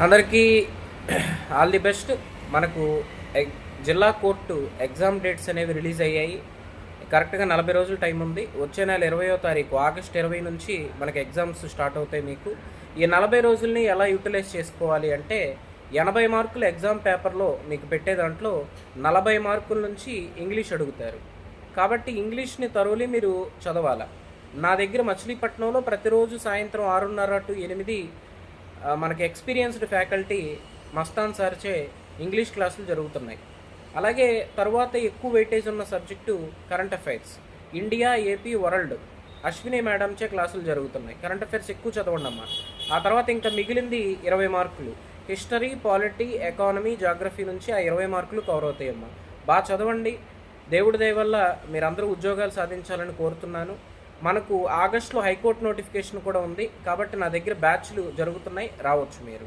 అందరికీ all the best. మనకు ఎగ్- జిల్లా కోర్టు ఎగ్జామ్ డేట్స్ అనేవి రిలీజ్ అయ్యాయి. కరెక్ట్గా నలభై రోజుల టైం ఉంది. వచ్చే నెల ఇరవయో తారీఖు ఆగస్ట్ ఇరవై నుంచి మనకి ఎగ్జామ్స్ స్టార్ట్ అవుతాయి మీకు. ఈ నలభై రోజుల్ని ఎలా యూటిలైజ్ చేసుకోవాలి అంటే ఎనభై మార్కుల ఎగ్జామ్ పేపర్లో మీకు పెట్టే దాంట్లో నలభై మార్కుల నుంచి ఇంగ్లీష్ అడుగుతారు. కాబట్టి ఇంగ్లీష్ని తరువులి మీరు చదవాలా? నా దగ్గర మచిలీపట్నంలో ప్రతిరోజు సాయంత్రం ఆరున్నర టు ఎనిమిది మనకి ఎక్స్పీరియన్స్డ్ ఫ్యాకల్టీ మస్తాన్ సార్చే ఇంగ్లీష్ క్లాసులు జరుగుతున్నాయి. అలాగే తర్వాత ఎక్కువ వెయిటేజ్ ఉన్న subject current affairs India AP world Ashwini మేడంచే క్లాసులు జరుగుతున్నాయి. కరెంట్ అఫైర్స్ ఎక్కువ చదవండి అమ్మా ఆ తర్వాత ఇంకా మిగిలింది ఇరవై మార్కులు. హిస్టరీ పాలిటీ ఎకానమీ జాగ్రఫీ నుంచి ఆ ఇరవై మార్కులు కవర్ అవుతాయమ్మా. బాగా చదవండి. దేవుడి దయ వల్ల మీరందరూ ఉద్యోగాలు సాధించాలని కోరుతున్నాను. మనకు ఆగస్టులో హైకోర్టు నోటిఫికేషన్ కూడా ఉంది కాబట్టి నా దగ్గర బ్యాచ్లు జరుగుతున్నాయి రావచ్చు మీరు.